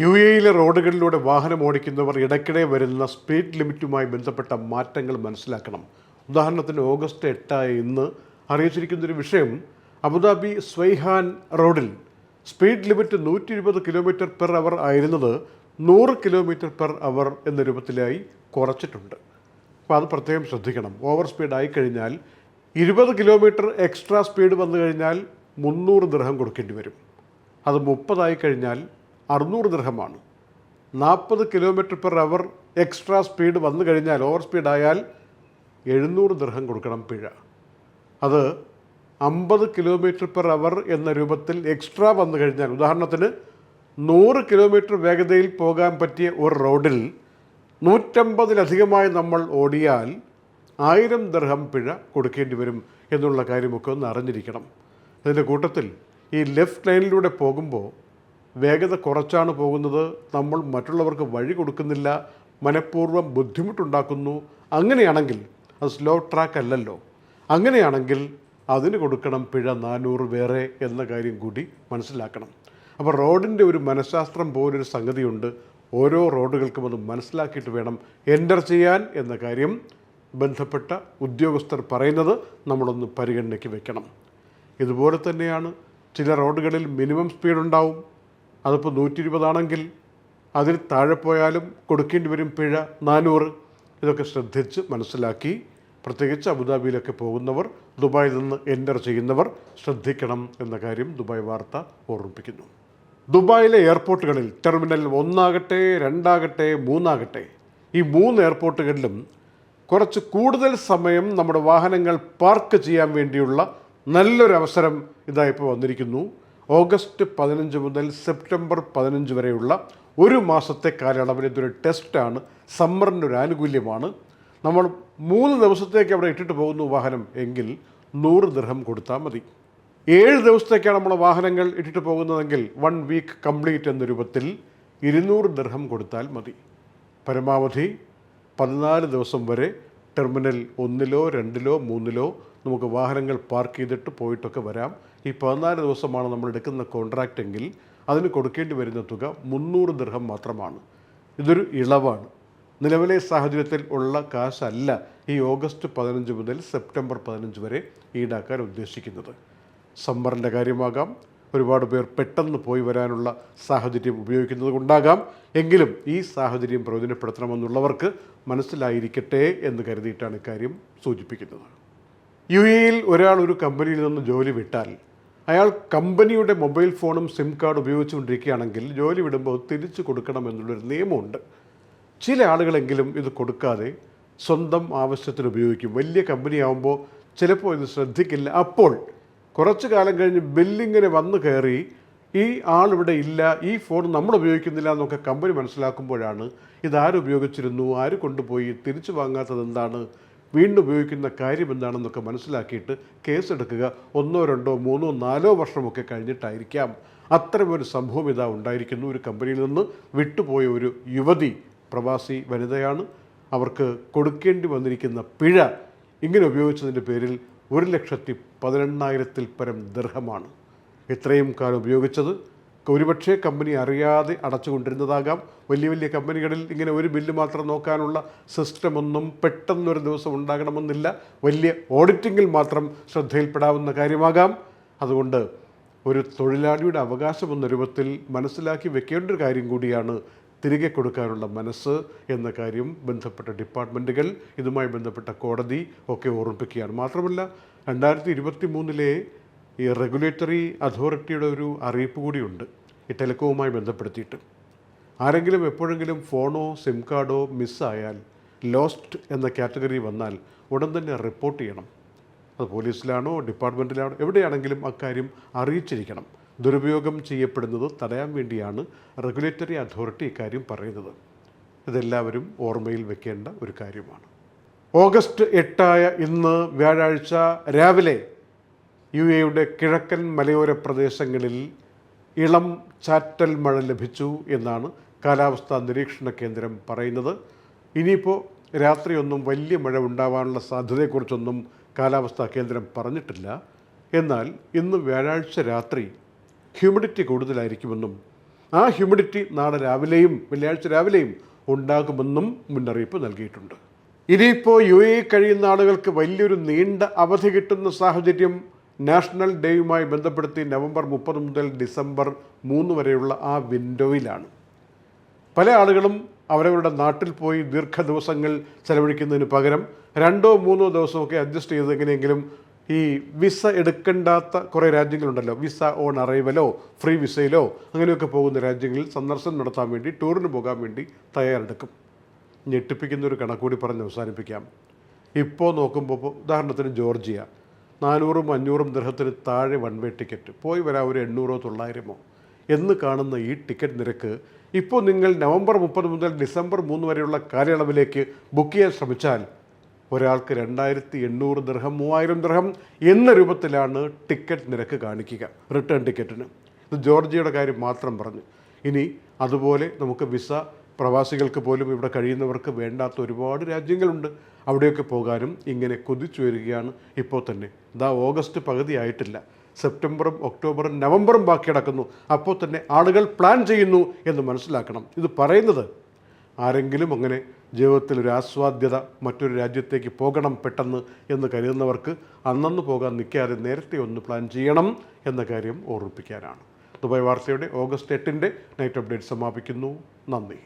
U എയിലെ റോഡുകളിലൂടെ വാഹനം ഓടിക്കുന്നവർ ഇടയ്ക്കിടെ വരുന്ന സ്പീഡ് ലിമിറ്റുമായി ബന്ധപ്പെട്ട മാറ്റങ്ങൾ മനസ്സിലാക്കണം. ഉദാഹരണത്തിന് ഓഗസ്റ്റ് എട്ടായ ഇന്ന് അറിയിച്ചിരിക്കുന്നൊരു വിഷയം അബുദാബി സ്വൈഹാൻ റോഡിൽ സ്പീഡ് ലിമിറ്റ് നൂറ്റി ഇരുപത് കിലോമീറ്റർ പെർ അവർ ആയിരുന്നത് നൂറ് കിലോമീറ്റർ പെർ അവർ എന്ന രൂപത്തിലായി കുറച്ചിട്ടുണ്ട്. അപ്പോൾ അത് പ്രത്യേകം ശ്രദ്ധിക്കണം. ഓവർ സ്പീഡ് ആയി കഴിഞ്ഞാൽ ഇരുപത് കിലോമീറ്റർ എക്സ്ട്രാ സ്പീഡ് വന്നു കഴിഞ്ഞാൽ മുന്നൂറ് ദൃഹം കൊടുക്കേണ്ടി വരും. അത് മുപ്പതായി കഴിഞ്ഞാൽ അറുന്നൂറ് ദൃഹമാണ്. നാൽപ്പത് kilometre per hour extra speed വന്നു കഴിഞ്ഞാൽ ഓവർ സ്പീഡായാൽ എഴുന്നൂറ് ദൃഹം കൊടുക്കണം പിഴ. അത് അമ്പത് കിലോമീറ്റർ പെർ അവർ എന്ന രൂപത്തിൽ എക്സ്ട്രാ വന്നു കഴിഞ്ഞാൽ ഉദാഹരണത്തിന് നൂറ് കിലോമീറ്റർ വേഗതയിൽ പോകാൻ പറ്റിയ ഒരു റോഡിൽ നൂറ്റമ്പതിലധികമായി നമ്മൾ ഓടിയാൽ ആയിരം ദർഹം പിഴ കൊടുക്കേണ്ടി വരും എന്നുള്ള കാര്യമൊക്കെ ഒന്ന് അറിഞ്ഞിരിക്കണം. അതിന്റെ കൂട്ടത്തിൽ ഈ ലെഫ്റ്റ് ലൈനിലൂടെ പോകുമ്പോൾ വേഗത കുറച്ചാണ് പോകുന്നത്. നമ്മൾ മറ്റുള്ളവർക്ക് വഴി കൊടുക്കുന്നില്ല. മനഃപൂർവം ബുദ്ധിമുട്ടുണ്ടാക്കുന്നു. അങ്ങനെയാണെങ്കിൽ അത് സ്ലോ ട്രാക്ക് അല്ലല്ലോ. അങ്ങനെയാണെങ്കിൽ അതിന് കൊടുക്കണം പിഴ നാനൂറ് വേറെ എന്ന കാര്യം കൂടി മനസ്സിലാക്കണം. അപ്പോൾ റോഡിന്റെ ഒരു മനഃശാസ്ത്രം പോലൊരു സംഗതിയുണ്ട്. ഓരോ റോഡുകൾക്കും അത് മനസ്സിലാക്കിയിട്ട് വേണം എന്റർ ചെയ്യാൻ എന്ന കാര്യം ബന്ധപ്പെട്ട ഉദ്യോഗസ്ഥർ പറയുന്നത് നമ്മളൊന്ന് പരിഗണനയ്ക്ക് വെക്കണം. ഇതുപോലെ തന്നെയാണ് ചില റോഡുകളിൽ മിനിമം സ്പീഡ് ഉണ്ടാവും അതിപ്പോൾ നൂറ്റി ഇരുപതാണെങ്കിൽ അതിൽ താഴെ പോയാലും കൊടുക്കേണ്ടി വരും പിഴ നാനൂറ്. ഇതൊക്കെ ശ്രദ്ധിച്ച് മനസ്സിലാക്കി പ്രത്യേകിച്ച് അബുദാബിയിലൊക്കെ പോകുന്നവർ ദുബായിൽ നിന്ന് എന്റർ ചെയ്യുന്നവർ ശ്രദ്ധിക്കണം എന്ന കാര്യം ദുബായ് വാർത്ത ഓർമ്മിപ്പിക്കുന്നു. ദുബായിലെ എയർപോർട്ടുകളിൽ ടെർമിനൽ ഒന്നാകട്ടെ രണ്ടാകട്ടെ മൂന്നാകട്ടെ ഈ മൂന്ന് എയർപോർട്ടുകളിലും കുറച്ച് കൂടുതൽ സമയം നമ്മുടെ വാഹനങ്ങൾ പാർക്ക് ചെയ്യാൻ വേണ്ടിയുള്ള നല്ലൊരവസരം ഇതായിപ്പോൾ ഇതാ വന്നിരിക്കുന്നു. ഓഗസ്റ്റ് പതിനഞ്ച് മുതൽ സെപ്റ്റംബർ പതിനഞ്ച് വരെയുള്ള ഒരു മാസത്തെ കാലയളവിൽ ഇതൊരു ടെസ്റ്റാണ്. സമ്മറിന്റെ ഒരു ആനുകൂല്യമാണ്. നമ്മൾ മൂന്ന് ദിവസത്തേക്ക് അവിടെ ഇട്ടിട്ട് പോകുന്നു വാഹനം എങ്കിൽ നൂറ് ദൃഹം കൊടുത്താൽ മതി. ഏഴ് ദിവസത്തേക്കാണ് നമ്മൾ വാഹനങ്ങൾ ഇട്ടിട്ട് പോകുന്നതെങ്കിൽ വൺ വീക്ക് കംപ്ലീറ്റ് എന്ന രൂപത്തിൽ ഇരുന്നൂറ് ദൃഹം കൊടുത്താൽ മതി. പരമാവധി പതിനാല് ദിവസം വരെ ടെർമിനൽ ഒന്നിലോ രണ്ടിലോ മൂന്നിലോ നമുക്ക് വാഹനങ്ങൾ പാർക്ക് ചെയ്തിട്ട് പോയിട്ടൊക്കെ വരാം. ഈ പതിനാല് ദിവസമാണ് നമ്മൾ എടുക്കുന്ന കോൺട്രാക്റ്റ് എങ്കിൽ അതിന് കൊടുക്കേണ്ടി വരുന്ന തുക മുന്നൂറ് ദൃഹം മാത്രമാണ്. ഇതൊരു ഇളവാണ്. നിലവിലെ സാഹചര്യത്തിൽ ഉള്ള കാശല്ല ഈ ഓഗസ്റ്റ് പതിനഞ്ച് മുതൽ സെപ്റ്റംബർ പതിനഞ്ച് വരെ ഈടാക്കാൻ ഉദ്ദേശിക്കുന്നത്. സമ്മറിന്റെ കാര്യമാകാം. ഒരുപാട് പേർ പെട്ടെന്ന് പോയി വരാനുള്ള സാഹചര്യം ഉപയോഗിക്കുന്നത് കൊണ്ടാകാം. എങ്കിലും ഈ സാഹചര്യം പ്രയോജനപ്പെടുത്തണമെന്നുള്ളവർക്ക് മനസ്സിലായിരിക്കട്ടെ എന്ന് കരുതിയിട്ടാണ് ഇക്കാര്യം സൂചിപ്പിക്കുന്നത്. യു എയിൽ ഒരാൾ ഒരു കമ്പനിയിൽ നിന്ന് ജോലി വിട്ടാൽ അയാൾ കമ്പനിയുടെ മൊബൈൽ ഫോണും സിം കാർഡ് ഉപയോഗിച്ചുകൊണ്ടിരിക്കുകയാണെങ്കിൽ ജോലി വിടുമ്പോൾ തിരിച്ചു കൊടുക്കണമെന്നുള്ളൊരു നിയമമുണ്ട്. ചില ആളുകളെങ്കിലും ഇത് കൊടുക്കാതെ സ്വന്തം ആവശ്യത്തിന് ഉപയോഗിക്കും. വലിയ കമ്പനി ആകുമ്പോൾ ചിലപ്പോൾ ഇത് ശ്രദ്ധിക്കില്ല. അപ്പോൾ കുറച്ച് കാലം കഴിഞ്ഞ് ബില്ലിങ്ങനെ വന്നു കയറി ഈ ആളിവിടെ ഇല്ല ഈ ഫോൺ നമ്മൾ ഉപയോഗിക്കുന്നില്ല എന്നൊക്കെ കമ്പനി മനസ്സിലാക്കുമ്പോഴാണ് ഇതാരുപയോഗിച്ചിരുന്നു ആര് കൊണ്ടുപോയി തിരിച്ചു വാങ്ങാത്തത് എന്താണ് വീണ്ടും ഉപയോഗിക്കുന്ന കാര്യം എന്താണെന്നൊക്കെ മനസ്സിലാക്കിയിട്ട് കേസെടുക്കുക. ഒന്നോ രണ്ടോ മൂന്നോ നാലോ വർഷമൊക്കെ കഴിഞ്ഞിട്ടായിരിക്കാം. അത്തരമൊരു സംഭവം ഇതാ ഉണ്ടായിരിക്കുന്നു. ഒരു കമ്പനിയിൽ നിന്ന് വിട്ടുപോയ ഒരു യുവതി പ്രവാസി വനിതയാണ്. അവർക്ക് കൊടുക്കേണ്ടി വന്നിരിക്കുന്ന പിഴ ഇങ്ങനെ ഉപയോഗിച്ചതിന്റെ പേരിൽ ഒരു ലക്ഷത്തി പതിനെണ്ണായിരത്തിൽ പരം ദർഹമാണ്. ഇത്രയും കാലം ഉപയോഗിച്ചത് ഒരുപക്ഷെ കമ്പനി അറിയാതെ അടച്ചുകൊണ്ടിരുന്നതാകാം. വലിയ വലിയ കമ്പനികളിൽ ഇങ്ങനെ ഒരു ബില്ല് മാത്രം നോക്കാനുള്ള സിസ്റ്റമൊന്നും പെട്ടെന്നൊരു ദിവസം ഉണ്ടാകണമെന്നില്ല. വലിയ ഓഡിറ്റിങ്ങിൽ മാത്രം ശ്രദ്ധയിൽപ്പെടാവുന്ന കാര്യമാകാം. അതുകൊണ്ട് ഒരു തൊഴിലാളിയുടെ അവകാശം എന്ന രൂപത്തിൽ മനസ്സിലാക്കി വെക്കേണ്ട ഒരു കാര്യം കൂടിയാണ് തിരികെ കൊടുക്കാനുള്ള മനസ്സ് എന്ന കാര്യം ബന്ധപ്പെട്ട ഡിപ്പാർട്ട്മെന്റുകൾ ഇതുമായി ബന്ധപ്പെട്ട കോടതി ഒക്കെ ഓർമ്മിപ്പിക്കുകയാണ്. മാത്രമല്ല രണ്ടായിരത്തി ഇരുപത്തി മൂന്നിലെ ഈ റെഗുലേറ്ററി അതോറിറ്റിയുടെ ഒരു അറിയിപ്പ് കൂടിയുണ്ട്. ഈ ടെലികോമുമായി ബന്ധപ്പെടുത്തിയിട്ട്. ആരെങ്കിലും എപ്പോഴെങ്കിലും ഫോണോ സിം കാർഡോ മിസ്സായാൽ ലോസ്റ്റ് എന്ന കാറ്റഗറി വന്നാൽ ഉടൻ തന്നെ റിപ്പോർട്ട് ചെയ്യണം. അത് പോലീസിലാണോ ഡിപ്പാർട്ട്മെന്റിലാണോ എവിടെയാണെങ്കിലും അക്കാര്യം അറിയിച്ചിരിക്കണം. ദുരുപയോഗം ചെയ്യപ്പെടുന്നത് തടയാൻ വേണ്ടിയാണ് റെഗുലേറ്ററി അതോറിറ്റി ഇക്കാര്യം പറയുന്നത്. ഇതെല്ലാവരും ഓർമ്മയിൽ വെക്കേണ്ട ഒരു കാര്യമാണ്. ഓഗസ്റ്റ് എട്ടായ ഇന്ന് വ്യാഴാഴ്ച രാവിലെ യു എയുടെ കിഴക്കൻ മലയോര പ്രദേശങ്ങളിൽ ഇളം ചാറ്റൽ മഴ ലഭിച്ചു എന്നാണ് കാലാവസ്ഥാ നിരീക്ഷണ കേന്ദ്രം പറയുന്നത്. ഇനിയിപ്പോൾ രാത്രിയൊന്നും വലിയ മഴ ഉണ്ടാവാനുള്ള സാധ്യതയെക്കുറിച്ചൊന്നും കാലാവസ്ഥാ കേന്ദ്രം പറഞ്ഞിട്ടില്ല. എന്നാൽ ഇന്ന് വ്യാഴാഴ്ച രാത്രി ഹ്യൂമിഡിറ്റി കൂടുതലായിരിക്കുമെന്നും ആ ഹ്യൂമിഡിറ്റി നാളെ രാവിലെയും വെള്ളിയാഴ്ച രാവിലെയും ഉണ്ടാകുമെന്നും മുന്നറിയിപ്പ് നൽകിയിട്ടുണ്ട്. ഇനിയിപ്പോൾ യു എ കഴിയുന്ന ആളുകൾക്ക് വലിയൊരു നീണ്ട അവധി കിട്ടുന്ന സാഹചര്യം നാഷണൽ ഡേയുമായി ബന്ധപ്പെടുത്തി നവംബർ മുപ്പത് മുതൽ ഡിസംബർ മൂന്ന് വരെയുള്ള ആ വിൻഡോയിലാണ്. പല ആളുകളും അവരവരുടെ നാട്ടിൽ പോയി ദീർഘദിവസങ്ങൾ ചെലവഴിക്കുന്നതിന് പകരം രണ്ടോ മൂന്നോ ദിവസമൊക്കെ അഡ്ജസ്റ്റ് ചെയ്ത് എങ്ങനെയെങ്കിലും ഈ വിസ എടുക്കേണ്ടാത്ത കുറേ രാജ്യങ്ങളുണ്ടല്ലോ. വിസ ഓൺ അറൈവലോ ഫ്രീ വിസയിലോ അങ്ങനെയൊക്കെ പോകുന്ന രാജ്യങ്ങളിൽ സന്ദർശനം നടത്താൻ വേണ്ടി ടൂറിന് പോകാൻ വേണ്ടി തയ്യാറെടുക്കും. ഞെട്ടിപ്പിക്കുന്ന ഒരു കണക്കൂടി പറഞ്ഞ് അവസാനിപ്പിക്കാം. ഇപ്പോൾ നോക്കുമ്പോൾ ഉദാഹരണത്തിന് ജോർജിയ. നാനൂറും അഞ്ഞൂറും ദൃഹത്തിന് താഴെ വൺ വേ ടിക്കറ്റ് പോയി വരാൻ ഒരു എണ്ണൂറോ തൊള്ളായിരമോ. എന്ന് കാണുന്ന ഈ ടിക്കറ്റ് നിരക്ക് ഇപ്പോൾ നിങ്ങൾ നവംബർ മുപ്പത് മുതൽ ഡിസംബർ മൂന്ന് വരെയുള്ള കാലയളവിലേക്ക് ബുക്ക് ചെയ്യാൻ ശ്രമിച്ചാൽ ഒരാൾക്ക് രണ്ടായിരത്തി എണ്ണൂറ് ദൃഹം മൂവായിരം ദൃഹം എന്ന രൂപത്തിലാണ് ടിക്കറ്റ് നിരക്ക് കാണിക്കുക. റിട്ടേൺ ടിക്കറ്റിന് ഇത് ജോർജിയയുടെ കാര്യം മാത്രം പറഞ്ഞു. ഇനി അതുപോലെ നമുക്ക് വിസ പ്രവാസികൾക്ക് പോലും ഇവിടെ കഴിയുന്നവർക്ക് വേണ്ടാത്ത ഒരുപാട് രാജ്യങ്ങളുണ്ട്. അവിടെയൊക്കെ പോകാനും ഇങ്ങനെ കൊതിച്ചു വരികയാണ് ഇപ്പോൾ തന്നെ. ഇതാ ഓഗസ്റ്റ് പകുതി ആയിട്ടില്ല. സെപ്റ്റംബറും ഒക്ടോബറും നവംബറും ബാക്കി കിടക്കുന്നു. അപ്പോൾ തന്നെ ആളുകൾ പ്ലാൻ ചെയ്യുന്നു എന്ന് മനസ്സിലാക്കണം. ഇത് പറയുന്നത് ആരെങ്കിലും അങ്ങനെ ജീവിതത്തിൽ ഒരു ആസ്വാദ്യത മറ്റൊരു രാജ്യത്തേക്ക് പോകണം പെട്ടെന്ന് എന്ന് കരുതുന്നവർക്ക് അന്നന്ന് പോകാൻ നിൽക്കാതെ നേരത്തെ ഒന്ന് പ്ലാൻ ചെയ്യണം എന്ന കാര്യം ഓർമ്മിപ്പിക്കാനാണ്. ദുബായ് വാർത്തയുടെ ഓഗസ്റ്റ് എട്ടിന്റെ നൈറ്റ് അപ്ഡേറ്റ് സമാപിക്കുന്നു. നന്ദി.